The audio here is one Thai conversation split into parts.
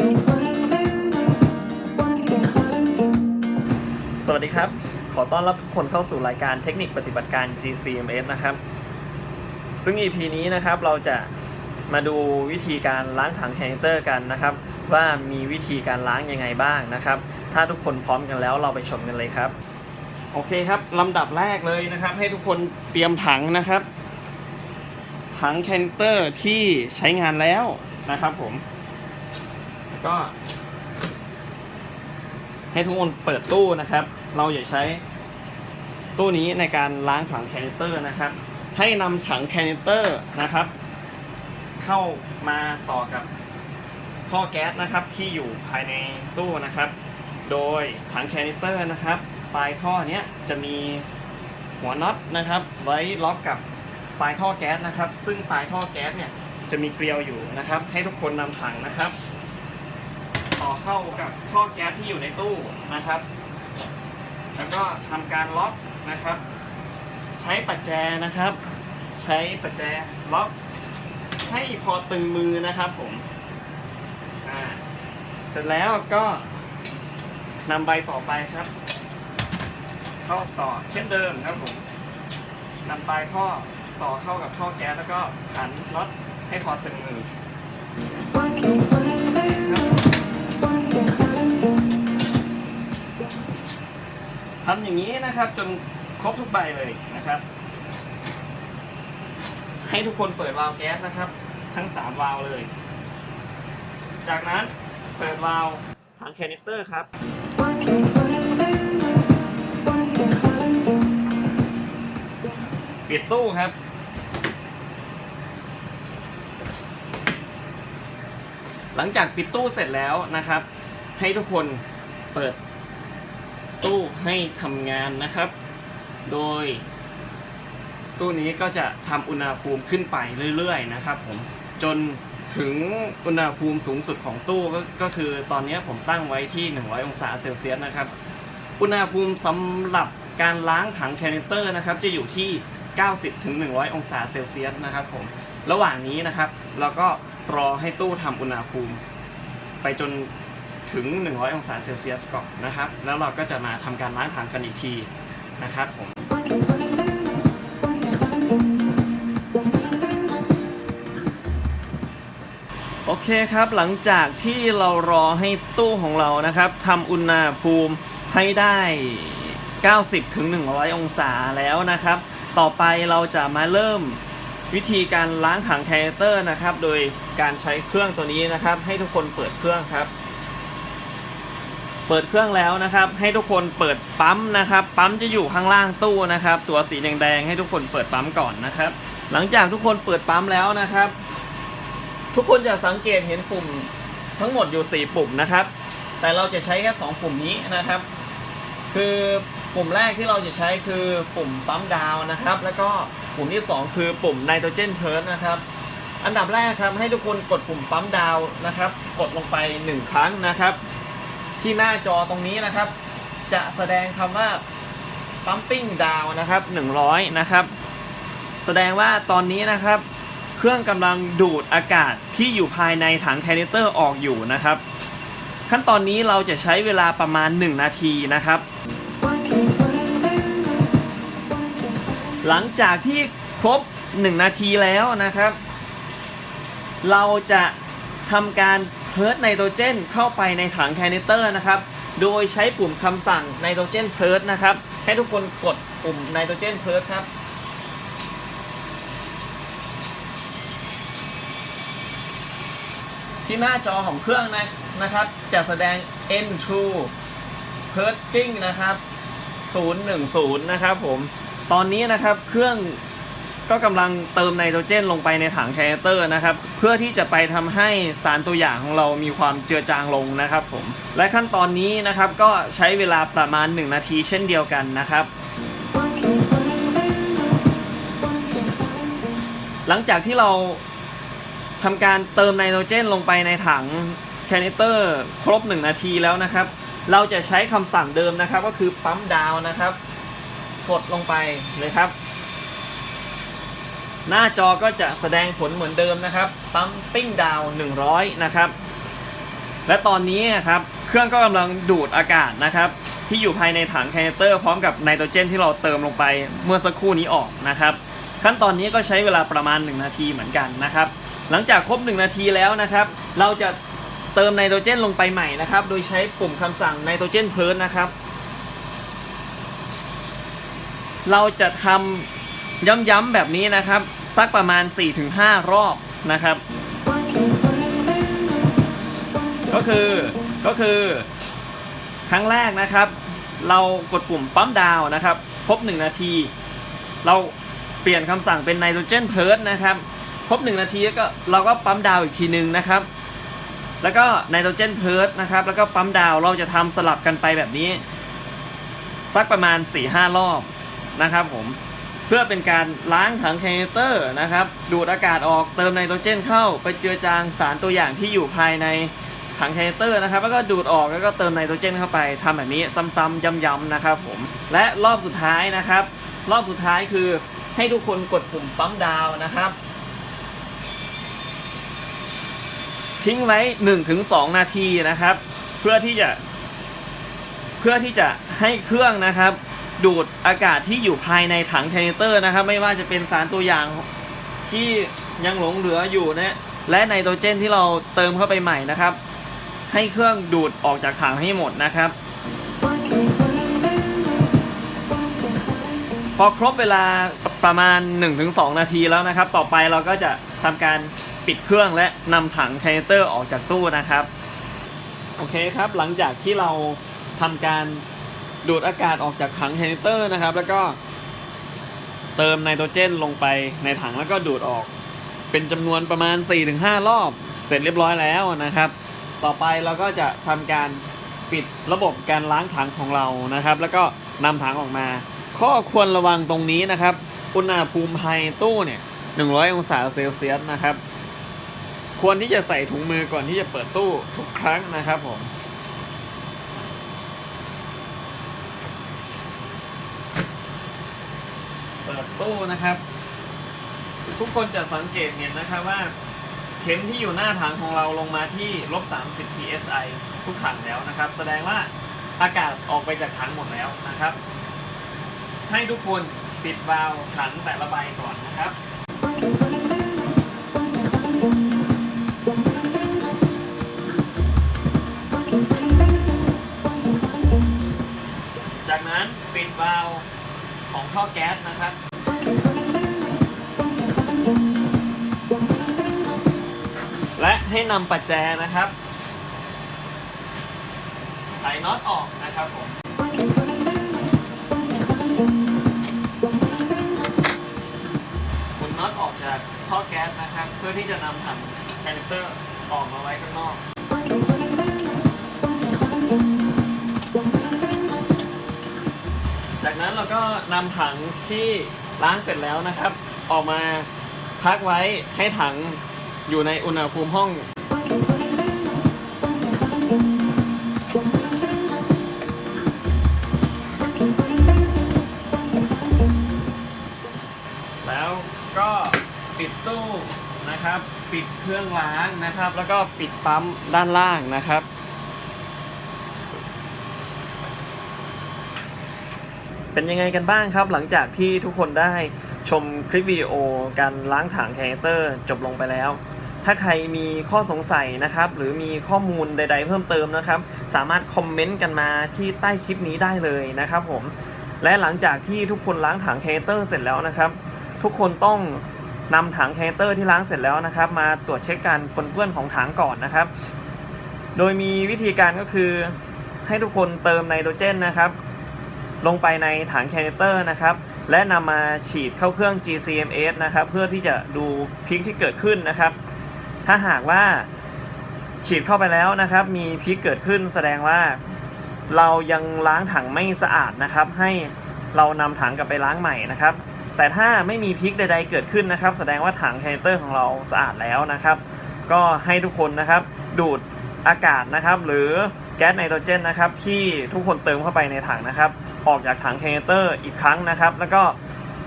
สวัสดีครับ ขอต้อนรับทุกคนเข้าสู่รายการเทคนิคปฏิบัติการ GCMS นะครับ ซึ่ง EP นี้นะครับเราจะมาดูวิธีการล้างถังแฮงเตอร์กันนะครับ ว่ามีวิธีการล้างยังไงบ้างนะครับ ถ้าทุกคนพร้อมกันแล้วเราไปชมกันเลยครับ โอเคครับลำดับแรกเลยนะครับ ให้ทุกคนเตรียมถังนะครับ ถังแคนเตอร์ที่ใช้งานแล้วนะครับผม ก็ ให้ทุกคนเปิดตู้นะครับ เราอย่าใช้ตู้นี้ในการล้างถังแคนิเตอร์นะครับ ให้นำถังแคนิเตอร์นะครับ เข้ามาต่อกับท่อแก๊สนะครับที่อยู่ภายในตู้นะครับ โดยถังแคนิเตอร์นะครับปลายท่อเนี้ยจะมีหัวน็อตนะครับ ไว้ล็อกกับปลายท่อแก๊สนะครับ ซึ่งปลายท่อแก๊สเนี่ยจะมีเกลียวอยู่นะครับ ให้ทุกคนนำถังนะครับ อเข้ากับท่อแก๊สที่อยู่ในตู้นะครับ แล้วก็ทำการล็อกนะครับ ใช้ปัจแจนะครับ ใช้ปัจแจล็อกให้พอตึงมือนะครับผมเสร็จแล้วก็นำใบต่อไปครับ เข้าต่อเช่นเดิมครับผมนำปลายท่อต่อเข้ากับท่อแก๊สแล้วก็ขันน็อตให้พอตึงมือ ทำอย่างนี้นะครับจนครบทุกใบเลยนะครับ ให้ทุกคนเปิดวาล์วแก๊สนะครับ ทั้ง3วาล์วเลย จากนั้นเปิดวาล์วถังแคนิเตอร์ครับปิดตู้ครับหลังจากปิดตู้เสร็จแล้วนะครับ ให้ทุกคนเปิด ตู้ให้ทำงานนะครับ โดย ตู้นี้ก็จะทำอุณหภูมิขึ้นไปเรื่อยๆ นะครับผมจนถึงอุณหภูมิสูงสุดของตู้ก็ก็คือตอนนี้ผมตั้งไว้ที่ 100 องศาเซลเซียสนะครับ อุณหภูมิสำหรับการล้างถังแคนิเตอร์นะครับ จะอยู่ที่ 90ถึง100 องศาเซลเซียสนะครับผมระหว่างนี้นะครับเราก็รอให้ตู้ทำอุณหภูมิ ไปจน ถึง 100 องศาเซลเซียสก่อนนะครับ แล้วเราก็จะมาทำการล้างถังกันอีกทีนะครับผมโอเคครับหลังจากที่เรารอให้ตู้ของเรานะครับทำอุณหภูมิให้ได้ 90ถึง100 องศาแล้วนะครับ ต่อไปเราจะมาเริ่มวิธีการล้างถังแคเตอร์นะครับ โดยการใช้เครื่องตัวนี้นะครับ ให้ทุกคนเปิดเครื่องครับ เปิดเครื่องแล้วนะครับ ให้ทุกคนเปิดปั๊มนะครับ ปั๊มจะอยู่ข้างล่างตู้นะครับ ตัวสีแดงๆให้ทุกคนเปิดปั๊มก่อนนะครับ หลังจากทุกคนเปิดปั๊มแล้วนะครับ ทุกคนจะสังเกตเห็นปุ่มทั้งหมดอยู่ 4 ปุ่มนะครับ แต่เราจะใช้แค่ 2 ปุ่มนี้นะครับ คือปุ่มแรกที่เราจะใช้คือปุ่มปั๊มดาวนะครับ แล้วก็ปุ่มที่ 2 คือปุ่มไนโตรเจนเทิร์นนะครับอันดับแรกครับให้ทุกคนกดปุ่มปั๊มดาวนะครับ กดลงไป 1 ครั้งนะครับ ที่หน้าจอตรงนี้นะครับ จะแสดงคำว่า pumping down นะครับ 100 นะครับ แสดงว่าตอนนี้นะครับ เครื่องกำลังดูดอากาศที่อยู่ภายในถังแคนิเตอร์ออกอยู่นะครับ ขั้นตอนนี้เราจะใช้เวลาประมาณ 1 นาทีนะครับ หลังจากที่ครบ 1 นาทีแล้วนะครับ เราจะทำการ เพิร์ดไนโตรเจนเข้าไปในถังแคนิเตอร์นะครับ โดยใช้ปุ่มคำสั่งไนโตรเจนเพิร์ดนะครับ ให้ทุกคนกดปุ่มไนโตรเจนเพิร์ดครับที่หน้าจอของเครื่องนะนะครับ จะแสดง N2 p e r t i n g นะครับ 010 นะครับผม ตอนนี้นะครับเครื่อง ก็กำลังเติมไนโตรเจนลงไปในถังแคเตอร์นะครับ เพื่อที่จะไปทำให้สารตัวอย่างของเรามีความเจือจางลงนะครับผม และขั้นตอนนี้นะครับก็ใช้เวลาประมาณ 1 นาทีเช่นเดียวกันนะครับหลังจากที่เราทำการเติมไนโตรเจนลงไปในถังแคนิเตอร์ครบ 1 นาทีแล้วนะครับ เราจะใช้คำสั่งเดิมนะครับก็คือปั๊มดาวนะครับ กดลงไปเลยครับ หน้าจอก็จะแสดงผลเหมือนเดิมนะครับปั๊มปิ้งดาว 100 นะครับ และตอนนี้ครับเครื่องก็กำลังดูดอากาศนะครับ ที่อยู่ภายในถังแคเตอร์พร้อมกับไนโตรเจนที่เราเติมลงไปเมื่อสักครู่นี้ออกนะครับ ขั้นตอนนี้ก็ใช้เวลาประมาณ 1 นาทีเหมือนกันนะครับ หลังจากครบ 1 นาทีแล้วนะครับ เราจะเติมไนโตรเจนลงไปใหม่นะครับ โดยใช้ปุ่มคำสั่งไนโตรเจนเพิร์นะครับเราจะทำย้ำๆแบบนี้นะครับ สักประมาณ 4-5 รอบนะครับ ก็คือก็คือครั้งแรกนะครับ เรากดปุ่มปั๊มดาวนะครับ ครบ 1 นาที เราเปลี่ยนคำสั่งเป็นไนโตรเจนเพิร์นะครับ ครบ 1 นาทีก็เราก็ปั๊มดาวอีกทีหนึ่งนะครับ แล้วก็ไนโตรเจนเพิร์นะครับ แล้วก็ปั๊มดาวเราจะทำสลับกันไปแบบนี้ สักประมาณ 4-5 รอบนะครับผม เพื่อเป็นการล้างถังแคเนเตอร์นะครับ ดูดอากาศออกเติมไนโตรเจนเข้า ไปเจือจางสารตัวอย่างที่อยู่ภายในถังแคเนเตอร์นะครับ แล้วก็ดูดออกแล้วก็เติมไนโตรเจนเข้าไปทำแบบนี้ซ้ำๆย้ำๆนะครับผมและรอบสุดท้ายนะครับ รอบสุดท้ายคือให้ทุกคนกดปุ่มปั๊มดาวน์นะครับ ทิ้งไว้ 1-2 นาทีนะครับ เพื่อที่จะ เพื่อที่จะให้เครื่องนะครับ ดูดอากาศที่อยู่ภายในถังแคเนเตอร์นะครับ ไม่ว่าจะเป็นสารตัวอย่างที่ยังหลงเหลืออยู่นะและไนโตรเจนที่เราเติมเข้าไปใหม่นะครับ ให้เครื่องดูดออกจากถังให้หมดนะครับ พอครบเวลาประมาณ 1-2 นาทีแล้วนะครับ ต่อไปเราก็จะทำการปิดเครื่องและนำถังแคเนเตอร์ออกจากตู้นะครับ โอเคครับหลังจากที่เราทำการ ดูดอากาศออกจากถังแคเนเตอร์นะครับ แล้วก็เติมไนโตรเจนลงไปในถังแล้วก็ดูดออก เป็นจำนวนประมาณ 4-5 รอบ เสร็จเรียบร้อยแล้วนะครับ ต่อไปเราก็จะทำการปิดระบบการล้างถังของเรานะครับ แล้วก็นำถังออกมา ข้อควรระวังตรงนี้นะครับ อุณหภูมิภายในตู้เนี่ย100 องศาเซลเซียสนะครับ ควรที่จะใส่ถุงมือก่อนที่จะเปิดตู้ทุกครั้งนะครับผม เปิด ตู้นะครับ ทุกคนจะสังเกตเห็นนะครับว่า เข็มที่อยู่หน้าถังของเราลงมาที่ลบ 30 psi ทุกถังแล้วนะครับ แสดงว่าอากาศออกไปจากถังหมดแล้วนะครับ ให้ทุกคนปิดวาล์วถังแต่ละใบก่อนนะครับจากนั้นปิดวาล์วของท่อแก๊สนะครับ และให้นำปัจแจนะครับใส่น็อตออกนะครับผมหมุนน็อตออกจากท่อแก๊สนะครับ เพื่อที่จะนำถังแคนิเตอร์ออกมาไว้ข้างนอกจากนั้นเราก็นำถังที่ล้างเสร็จแล้วนะครับ ออกมา พักไว้ให้ถังอยู่ในอุณหภูมิห้อง แล้วก็ปิดตู้นะครับ ปิดเครื่องล้างนะครับ แล้วก็ปิดปั๊มด้านล่างนะครับเป็นยังไงกันบ้างครับ หลังจากที่ทุกคนได้ ชมคลิปวิดีโอการล้างถังแคเนเตอร์จบลงไปแล้ว ถ้าใครมีข้อสงสัยนะครับ หรือมีข้อมูลใด ๆ เพิ่มเติมนะครับ สามารถคอมเมนต์กันมาที่ใต้คลิปนี้ได้เลยนะครับผม และหลังจากที่ทุกคนล้างถังแคเนเตอร์เสร็จแล้วนะครับ ทุกคนต้องนำถังแคเนเตอร์ที่ล้างเสร็จแล้วนะครับ มาตรวจเช็คการปนเปื้อนของถังก่อนนะครับ โดยมีวิธีการก็คือให้ทุกคนเติมไนโตรเจนนะครับ ลงไปในถังแคเตอร์นะครับ และนำมาฉีดเข้าเครื่อง GCMS นะครับ เพื่อที่จะดูพิกที่เกิดขึ้นนะครับ ถ้าหากว่าฉีดเข้าไปแล้วนะครับ มีพิกเกิดขึ้นแสดงว่า เรายังล้างถังไม่สะอาดนะครับ ให้เรานำถังกลับไปล้างใหม่นะครับ แต่ถ้าไม่มีพิกใด ๆ เกิดขึ้นนะครับ แสดงว่าถังแคเนเตอร์ของเราสะอาดแล้วนะครับ ก็ให้ทุกคนนะครับ ดูดอากาศนะครับ หรือแก๊สไนโตรเจนนะครับ ที่ทุกคนเติมเข้าไปในถังนะครับ ออกจากถังแคเนเตอร์อีกครั้งนะครับ แล้วก็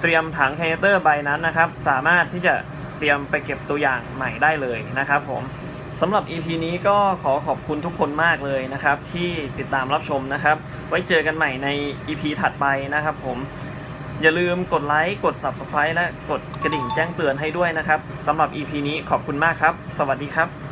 เตรียมถังแคเนเตอร์ใบนั้นนะครับ สามารถที่จะเตรียมไปเก็บตัวอย่างใหม่ได้เลยนะครับผมสำหรับ EP นี้ก็ขอขอบคุณทุกคนมากเลยนะครับ ที่ติดตามรับชมนะครับ ไว้เจอกันใหม่ใน EP ถัดไปนะครับผมอย่าลืมกดไลค์กด Subscribe และกดกระดิ่งแจ้งเตือนให้ด้วยนะครับสำหรับ EP นี้ขอบคุณมากครับ สวัสดีครับ